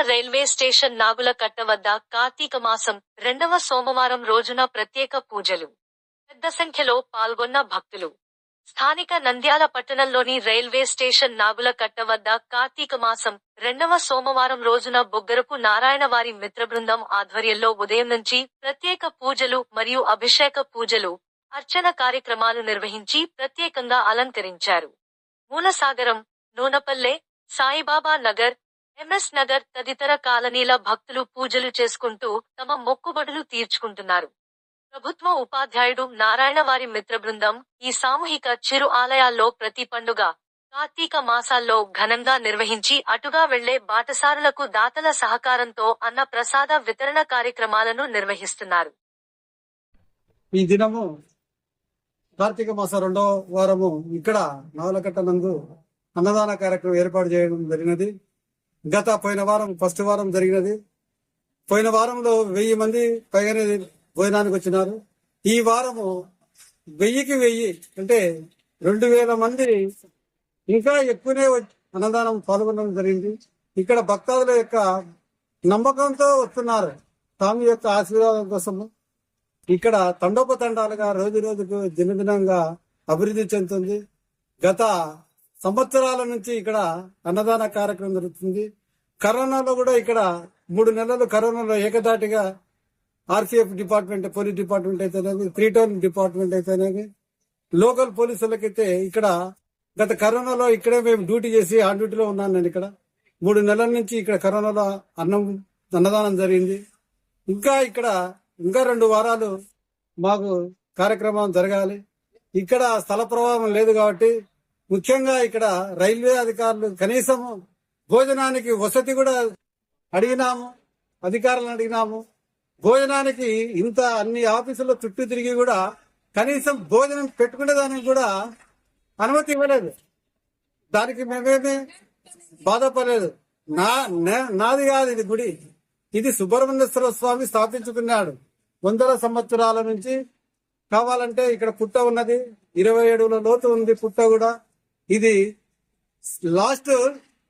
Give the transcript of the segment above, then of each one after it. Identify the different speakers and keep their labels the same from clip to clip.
Speaker 1: Railway station నాగుల కట్ట వద్ద కార్తీక మాసం రెండవ సోమవారం రోజున ప్రత్యేక పూజలు. పెద్ద సంఖ్యలో పాల్గొన్న భక్తులు. స్థానిక నంద్యాల పట్టణంలోని రైల్వే స్టేషన్ నాగులకట్ట వద్ద కార్తీక మాసం రెండవ సోమవారం రోజున బొగ్గరపు నారాయణ వారి మిత్రబృందం ఆధ్వర్యంలో ఉదయం నుంచి ప్రత్యేక పూజలు మరియు అభిషేక పూజలు అర్చన కార్యక్రమాలు నిర్వహించి ప్రత్యేకంగా అలంకరించారు. మూలసాగరం నూనపల్లె సాయిబాబా నగర్ ఎంఎస్ నగర్ తదితర కాలనీల భక్తులు పూజలు చేసుకుంటూ తమ మొక్కుబడులు తీర్చుకుంటున్నారు. ప్రభుత్వ ఉపాధ్యాయుడు నారాయణ వారి మిత్ర బృందం ఈ సామూహిక చిరు ఆలయాల్లో ప్రతి పండుగ కార్తీక మాసాల్లో ఘనంగా నిర్వహించి అటుగా వెళ్ళే బాటసారులకు దాతల సహకారంతో అన్న ప్రసాద వితరణ కార్యక్రమాలను నిర్వహిస్తున్నారు.
Speaker 2: ఈ దినము కార్తీక మాస రెండో వారము ఇక్కడ నవలకట్ట నందు అన్నదాన కార్యక్రమం ఏర్పాటు చేయడం జరిగినది. గత పోయిన వారం ఫస్ట్ వారం జరిగినది. పోయిన వారంలో వెయ్యి మంది పైగానే భోజనానికి వచ్చినారు. ఈ వారము వెయ్యికి వెయ్యి అంటే రెండు వేల మంది ఇంకా ఎక్కువనే వచ్చి అన్నదానం పాల్గొనడం జరిగింది. ఇక్కడ భక్తాదుల యొక్క నమ్మకంతో వస్తున్నారు. స్వామి యొక్క ఆశీర్వాదం కోసము. ఇక్కడ తండోపతండాలుగా రోజు రోజుకు దినదినంగా అభివృద్ధి చెందుతుంది. గత సంవత్సరాల నుంచి ఇక్కడ అన్నదాన కార్యక్రమం జరుగుతుంది. కరోనాలో కూడా ఇక్కడ మూడు నెలలు కరోనాలో ఏకదాటిగా ఆర్సీఎఫ్ డిపార్ట్మెంట్ పోలీస్ డిపార్ట్మెంట్ అయితేనేమి త్రీ టౌన్ డిపార్ట్మెంట్ అయితేనేమి లోకల్ పోలీసులకైతే ఇక్కడ గత కరోనాలో ఇక్కడే మేము డ్యూటీ చేసి ఆ డ్యూటీలో ఉన్నాను నేను ఇక్కడ. మూడు నెలల నుంచి ఇక్కడ కరోనాలో అన్నం అన్నదానం జరిగింది. ఇంకా ఇక్కడ ఇంకా రెండు వారాలు మాకు కార్యక్రమం జరగాలి. ఇక్కడ స్థల ప్రవాహం లేదు కాబట్టి ముఖ్యంగా ఇక్కడ రైల్వే అధికారులు కనీసం భోజనానికి వసతి కూడా అడిగినాము అధికారులను అడిగినాము. భోజనానికి ఇంత అన్ని ఆఫీసుల్లో చుట్టూ తిరిగి కూడా కనీసం భోజనం పెట్టుకునే దానికి కూడా అనుమతి ఇవ్వలేదు. దానికి మేమేమి బాధపడలేదు. నా నే- నాది కాదు ఇది గుడి. ఇది సుబ్రహ్మణ్యేశ్వర స్వామి స్థాపించుకున్నాడు. వందల సంవత్సరాల నుంచి కావాలంటే ఇక్కడ పుట్ట ఉన్నది. ఇరవై ఏడుల లోతు ఉంది పుట్ట కూడా. ఇది లాస్ట్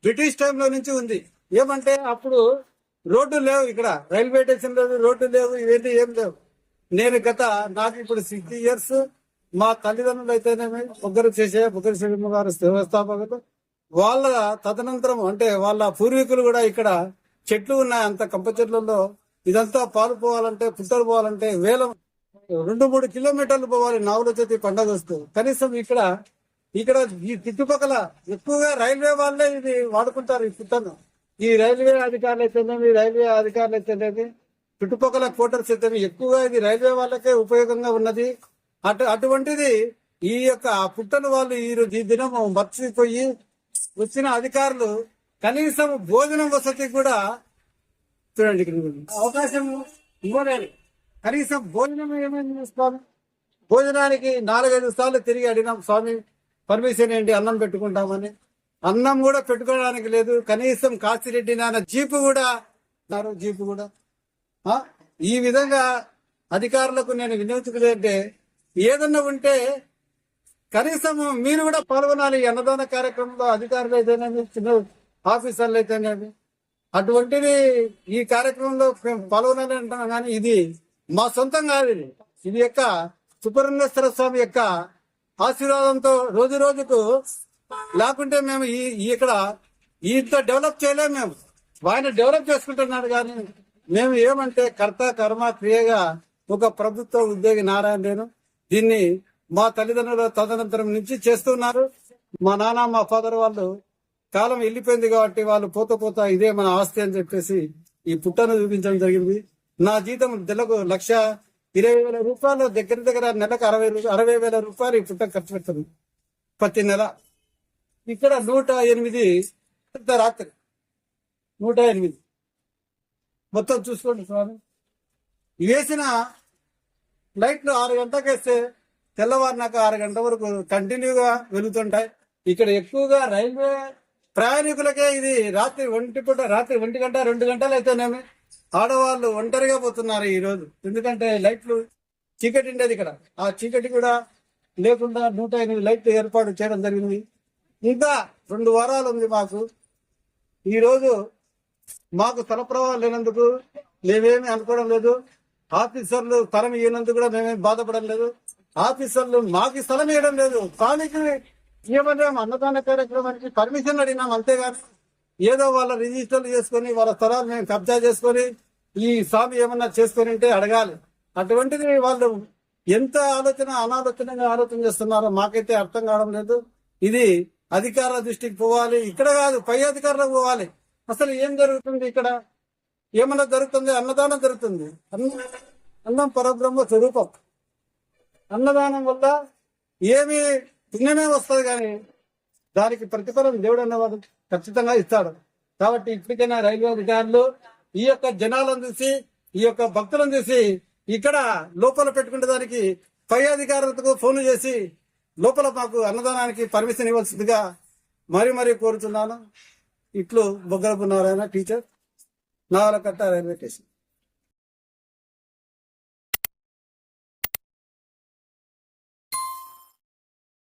Speaker 2: బ్రిటిష్ టైంలో నుంచి ఉంది. ఏమంటే అప్పుడు రోడ్డు లేవు ఇక్కడ. రైల్వే స్టేషన్ లేదు రోడ్డు లేవు ఇవేంటి ఏం లేవు. నేను గత నాకు ఇప్పుడు సిక్స్టీ ఇయర్స్ మా తల్లిదండ్రులు అయితేనేమి ఒకరు చేసే ఒకరు శ్రీమ గారు వ్యవస్థాపకులు వాళ్ళ తదనంతరం అంటే వాళ్ళ పూర్వీకులు కూడా ఇక్కడ చెట్లు ఉన్నాయి అంత కంప చెట్లలో. ఇదంతా పాలు పోవాలంటే పుట్టలు పోవాలంటే వేల రెండు మూడు కిలోమీటర్లు పోవాలి నావుల చేతి పండగ వస్తూ. కనీసం ఇక్కడ ఇక్కడ ఈ చుట్టుపక్కల ఎక్కువగా రైల్వే వాళ్ళే ఇది వాడుకుంటారు ఈ పుట్టను ఈ రైల్వే అధికారులు అయితేనేమి రైల్వే అధికారులు అయితేనేమి చుట్టుపక్కల క్వార్టర్స్ అయితే ఎక్కువగా ఇది రైల్వే వాళ్ళకే ఉపయోగంగా ఉన్నది. అటు అటువంటిది ఈ యొక్క పుట్టను వాళ్ళు ఈ రోజు ఈ దినం మర్చిపోయి వచ్చిన అధికారులు కనీసం భోజనం వసతి కూడా చూడండి చూడండి. అవకాశం ఇవ్వలేదు. కనీసం భోజనం ఏమైంది స్వామి భోజనానికి నాలుగైదు సార్లు తిరిగి అడిగినాం స్వామి. పర్మిషన్ ఏంటి? అన్నం పెట్టుకుంటామని. అన్నం కూడా పెట్టుకోవడానికి లేదు. కనీసం కాశిరెడ్డి నాన్న జీపు కూడా ఉన్నారు, జీపు కూడా. ఈ విధంగా అధికారులకు నేను వినియోగించుకుంటే ఏదన్నా ఉంటే కనీసం మీరు కూడా పాల్గొనాలి. అన్నదాన కార్యక్రమంలో అధికారులు అయితేనేమి చిన్న ఆఫీసర్లు అయితేనేమి అటువంటిది ఈ కార్యక్రమంలో మేము పాల్గొనాలి అంటున్నాం. కానీ ఇది మా సొంతం కాదు ఇది. ఇది యొక్క సుబ్రహ్మణ్యేశ్వర స్వామి యొక్క ఆశీర్వాదంతో రోజు రోజుకు లేకుంటే మేము ఈ ఇక్కడ ఇంత డెవలప్ చేయలేము మేము. ఆయన డెవలప్ చేసుకుంటున్నాడు కానీ మేము ఏమంటే కర్త కర్మ క్రియగా ఒక ప్రభుత్వ ఉద్యోగి నారాయణ నేను దీన్ని మా తల్లిదండ్రుల తదనంతరం నుంచి చేస్తున్నారు. మా నాన్న మా ఫాదర్ వాళ్ళు కాలం వెళ్ళిపోయింది కాబట్టి వాళ్ళు పోత పోత ఇదే మన ఆస్తి అని చెప్పేసి ఈ పుట్టను చూపించడం జరిగింది. నా జీతం నెలకు లక్ష ఇరవై వేల రూపాయలు దగ్గర దగ్గర నెలకు అరవై అరవై వేల రూపాయలు ఈ పుట్ట ఖర్చు పెడుతుంది. ప్రతి నెల. ఇక్కడ నూట ఎనిమిది పెద్ద రాత్రి. నూట ఎనిమిది. మొత్తం చూసుకోండి స్వామి. వేసిన లైట్లు ఆరు గంటలకు వేస్తే తెల్లవారినాక ఆరు గంటల వరకు కంటిన్యూగా వెలుగుతుంటాయి. ఇక్కడ ఎక్కువగా రైల్వే ప్రయాణికులకే ఇది రాత్రి ఒంటి పూట రాత్రి ఒంటి గంట రెండు గంటలు అయితేనేమి ఆడవాళ్ళు ఒంటరిగా పోతున్నారు ఈ రోజు ఎందుకంటే లైట్లు చీకటి ఉండేది ఇక్కడ. ఆ చీకటి కూడా లేకుండా నూట ఎనిమిది లైట్లు ఏర్పాటు చేయడం జరిగింది. ఇంకా రెండు వారాలు ఉంది మాకు. ఈ రోజు మాకు స్థల లేనందుకు మేమేమి అనుకోవడం లేదు. ఆఫీసర్లు స్థలం ఇవ్వనందుకు కూడా మేమేమి బాధపడడం లేదు. ఆఫీసర్లు మాకు స్థలం ఇవ్వడం లేదు. కానీ ఏమన్నా? అన్నదాన కార్యక్రమానికి పర్మిషన్ అడిగినాం అంతేగాని. ఏదో వాళ్ళ రిజిస్టర్లు చేసుకొని వాళ్ళ స్థలాలు మేము కబ్జా చేసుకొని ఈ స్వామి ఏమన్నా చేసుకొని ఉంటే అడగాలి. అటువంటిది వాళ్ళు ఎంత ఆలోచన అనాలోచనగా ఆలోచన చేస్తున్నారో మాకైతే అర్థం కావడం లేదు. ఇది అధికార దృష్టికి పోవాలి. ఇక్కడ కాదు పై అధికారులకు పోవాలి. అసలు ఏం జరుగుతుంది ఇక్కడ? ఏమన్నా జరుగుతుంది? అన్నదానం జరుగుతుంది. అన్న అన్నం పరబ్రహ్మ స్వరూపం. అన్నదానం వల్ల ఏమి పుణ్యమే వస్తుంది కానీ దానికి ప్రతిఫలం దేవుడు అన్నవాడు ఖచ్చితంగా ఇస్తాడు. కాబట్టి ఇప్పటికైనా రైల్వే అధికారులు ఈ యొక్క జనాలను చూసి ఈ యొక్క భక్తులను చూసి ఇక్కడ లోపల పెట్టుకునే దానికి పై అధికారులకు ఫోన్ చేసి లోపల మాకు అన్నదానానికి పర్మిషన్ ఇవ్వాల్సిందిగా మరీ మరీ కోరుతున్నాను ఇట్లు Boggalapu Narayana teacher Navalakatta railway station.